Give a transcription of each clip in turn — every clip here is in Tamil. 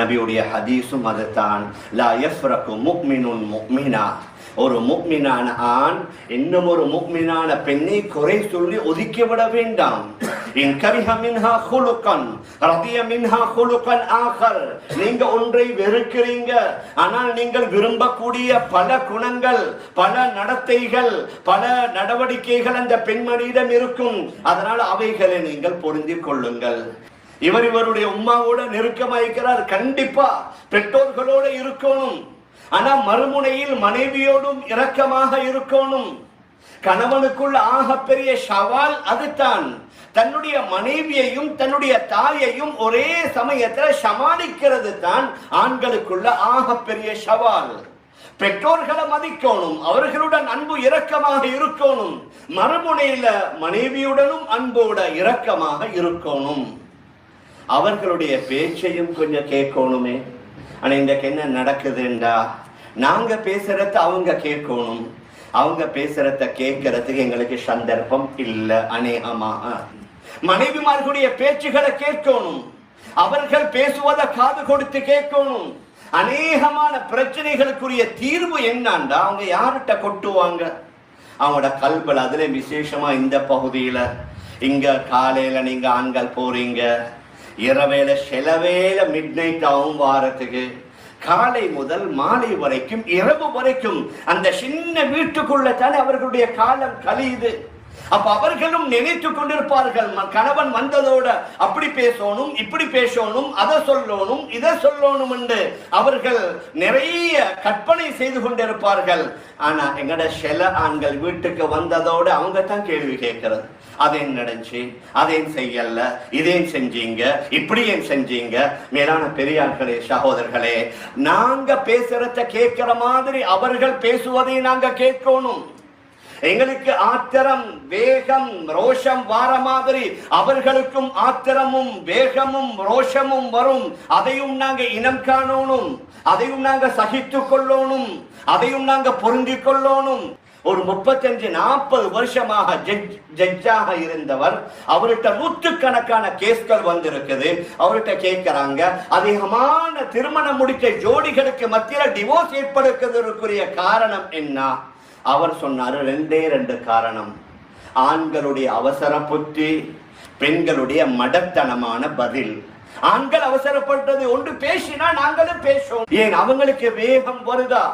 நபியுடைய ஹதீஸும் அதுதான். லா யஃப்ரகு முக்மினுன் முக்மினா. ஒரு முக்மினான ஆண் இன்னும் ஒரு முக்மினான பெண்ணை குறை சொல்லி ஒதுக்கிவிட வேண்டாம். இன் கரிஹ மின்ஹா குலுக்கன் ரதிய மின்ஹா குலுக்கன் ஆகர் நீங்க ஒன்றை வெறுக்கிறீங்க. ஆனால் நீங்கள் விரும்பக்கூடிய பல குணங்கள் பல நடத்தைகள் பல நடவடிக்கைகள் அந்த பெண்மணியிடம் இருக்கும். அதனால் அவைகளை நீங்கள் பொருந்திக் கொள்ளுங்கள். இவர் இவருடைய உம்மாவோட நெருக்கமாயிருக்கிறார் கண்டிப்பா பெற்றோர்களோட இருக்கணும். ஆனா மறுமுனையில் மனைவியோடும் இரக்கமாக இருக்கணும். கணவனுக்குள் ஆகப்பெரிய சவால் அதுதான். தன்னுடைய மனைவியையும் தன்னுடைய தாயையும் ஒரே சமயத்துல சமாளிக்கிறது தான் ஆண்களுக்குள்ள ஆகப்பெரிய சவால். பெற்றோர்களை மதிக்கணும் அவர்களுடன் அன்பு இரக்கமாக இருக்கணும். மறுமுனையில மனைவியுடனும் அன்போட இரக்கமாக இருக்கணும். அவர்களுடைய பேச்சையும் கொஞ்சம் கேட்கணுமே. ஆனால் இன்றைக்கு என்ன நடக்குதுண்டா நாங்கள் பேசுறத அவங்க கேட்கணும். அவங்க பேசுறத கேட்கறதுக்கு எங்களுக்கு சந்தர்ப்பம் இல்லை அநேகமாக மனைவிமார்களுடைய பேச்சுகளை கேட்கணும். அவர்கள் பேசுவதை காது கொடுத்து கேட்கணும். அநேகமான பிரச்சனைகளுக்குரிய தீர்வு என்னண்டா அவங்க யார்கிட்ட கொட்டுவாங்க? அவங்களோட கல்பல் அதுல விசேஷமா இந்த பகுதியில. இங்க காலையில நீங்க ஆண்கள் போறீங்க. இரவேல சிலவேல மிட் நைட் ஆகும் வாரத்துக்கு. காலை முதல் மாலை வரைக்கும் இரவு வரைக்கும் அந்த சின்ன வீட்டுக்குள்ள தானே அவர்களுடைய காலம் கழியுது. அப்ப அவர்களும் நினைத்து கொண்டிருப்பார்கள் ம- கணவன் வந்ததோட அப்படி பேசணும் இப்படி பேசணும் அதை சொல்லணும் இதை சொல்லணும் என்று. அவர்கள் நிறைய கற்பனை செய்து கொண்டிருப்பார்கள். ஆனா எங்கட சில ஆண்கள் வீட்டுக்கு வந்ததோட அவங்க தான் கேள்வி கேட்கிறது. அதேன் நடந்துச்சு அதேன் செய்யல இதேன் செஞ்சீங்க இப்படி ஏன் செஞ்சீங்க. மேலான பெரியார்களே சகோதரர்களே நாங்க பேசுறத கேட்கிற மாதிரி அவர்கள் பேசுவதை நாங்க கேட்கணும். எங்களுக்கு ஆத்திரம் வேகம் ரோஷம் வார மாதிரி அவர்களுக்கும் ஆத்திரமும் வேகமும் ரோஷமும் வரும். அதையும் நாங்க இனம் காணணும். அதையும் நாங்க சகித்துக் கொள்ளணும். அதையும் நாங்க பொருந்திக் கொள்ளணும். ஒரு முப்பத்தஞ்சு நாற்பது வருஷமாக ஜட்ஜ் ஜட்ஜாக இருந்தவர். அவர்கிட்ட நூற்றுக்கணக்கான கேஸ்கள் வந்திருக்குது. அவர்கிட்ட கேட்கிறாங்க அதிகமான திருமணம் முடித்த ஜோடிகளுக்கு மத்தியில் டிவோர்ஸ் ஏற்படுக்கிறதுக்குரிய காரணம் என்ன? அவர் சொன்னாரு ரெண்டே ரெண்டு காரணம். ஆண்களுடைய அவசர புத்தி பெண்களுடைய மடத்தனமான பதில். ஆண்கள் அவசரப்பட்டது ஒன்று பேசினா நாங்களும் பேசுவோம். ஏன் அவங்களுக்கு வேகம் வருதா?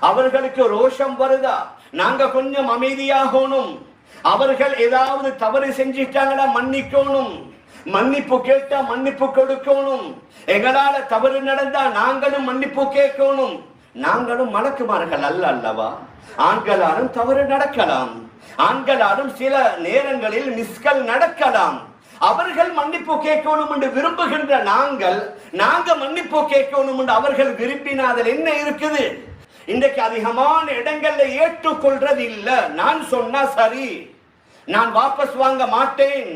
அவர்களுக்கு ரோஷம் வருதா? நாங்க கொஞ்சம் அமைதியாகணும். அவர்கள் ஏதாவது தவறு செஞ்சிட்டாங்களா மன்னிக்கணும். மன்னிப்பு கேட்டா மன்னிப்பு கொடுக்கணும். எங்களால தவறு நடந்தா நாங்களும் மன்னிப்பு கேட்கணும். நாங்களும் மலக்குமார்கள் அல்ல அல்லவா? ஆண்களாலும் தவறு நடக்கலாம். ஆண்களாலும் சில நேரங்களில் மிஸ்கள் நடக்கலாம். அவர்கள் மன்னிப்பு கேட்கணும் என்று விரும்புகின்ற நாங்கள் நாங்க மன்னிப்பு கேட்கணும் என்று அவர்கள் அதில் என்ன இருக்குது? இன்றைக்கு அதிகமான இடங்கள்ல ஏற்றுக்கொள்றது இல்ல நான் சொன்னா சரி. நான் வாபஸ் வாங்க மாட்டேன்.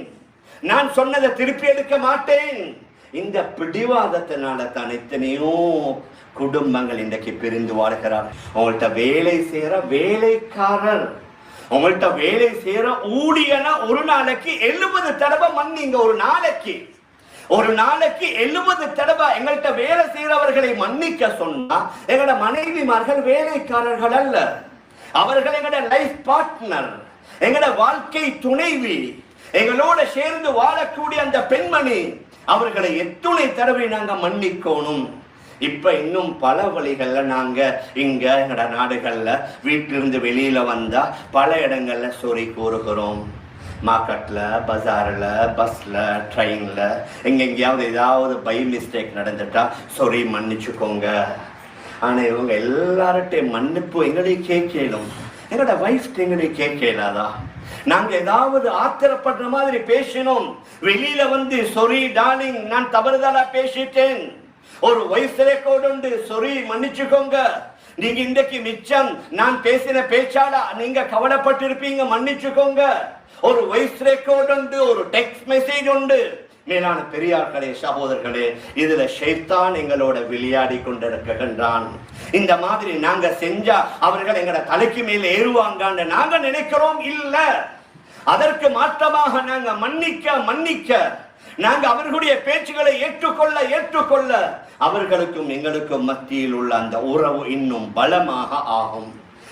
நான் சொன்னதை திருப்பி எடுக்க மாட்டேன். இந்த பிடிவாதத்தினால தான் எத்தனையோ குடும்பங்கள் இன்றைக்கு பிரிந்து வாழ்கிறார். உங்கள்கிட்ட வேலை செய்யற வேலைக்காரர் உங்கள்கிட்ட வேலை செய்யற ஊழியனா ஒரு நாளைக்கு எழுபது தடவை மன்னிங்க ஒரு நாளைக்கு. ஒரு நாளைக்கு எழுபது தடவை எங்கள்கிட்ட வேலை செய்கிறவர்களை மன்னிக்க சொன்னா எங்களோட மனைவிமார்கள் வேலைக்காரர்கள் அல்ல. அவர்கள் எங்களோட லைஃப் பார்ட்னர் எங்களோட வாழ்க்கை துணைவி எங்களோட சேர்ந்து வாழக்கூடிய அந்த பெண்மணி அவர்களை எத்துணை தடவை நாங்க மன்னிக்கணும். இப்ப இன்னும் பல வழிகள்ல நாங்க இங்க எங்கட நாடுகள்ல வீட்டிலிருந்து வெளியில வந்தா பல இடங்கள்ல சொறி கூறுகிறோம். மார்க்கெட்டில் பஜாரில் பஸ்ஸில் ட்ரெயினில் எங்கெங்கேயாவது ஏதாவது பை மிஸ்டேக் நடந்துட்டா சொறி மன்னிச்சுக்கோங்க. ஆனால் இவங்க எல்லார்ட்டையும் மன்னிப்பு எங்களையும் கேட்கலும் எங்களோட வைஃப் எங்களையும் கேட்கலாதா? நாங்கள் ஏதாவது ஆத்திரப்படுற மாதிரி பேசினோம். வெளியில வந்து சொரி டார்லிங் நான் தவறுதலா பேசிட்டேன். ஒரு வயசு ரெக்கார்டு உண்டு சொரி மன்னிச்சுக்கோங்க. நீங்க இன்றைக்கு மிச்சம் நான் பேசின பேச்சால நீங்க கவலைப்பட்டிருப்பீங்க மன்னிச்சுக்கோங்க. ஒரு வாய்ஸ் ரெக்கார்ட் உண்டு ஒரு டெக்ஸ்ட் மெசேஜ் உண்டு. மேலான பெரியார்களே சகோதரர்களே இதுல ஷைத்தான் எங்களோட விளையாடி கொண்டிருக்கின்றான். இந்த மாதிரி நாங்க செஞ்சா அவர்கள் எங்களோட தலைக்கு மேல ஏறுவாங்கன்னு நாங்க நினைக்கிறோம் இல்ல. அதற்கு மாற்றமாக நாங்க மன்னிக்க மன்னிக்க நாங்க அவர்களுடைய பேச்சுகளை ஏற்றுக்கொள்ள ஏற்றுக்கொள்ள அவர்களுக்கும் எங்களுக்கும் மத்தியில் உள்ள அந்த உறவு இன்னும் பலமாக ஆகும்.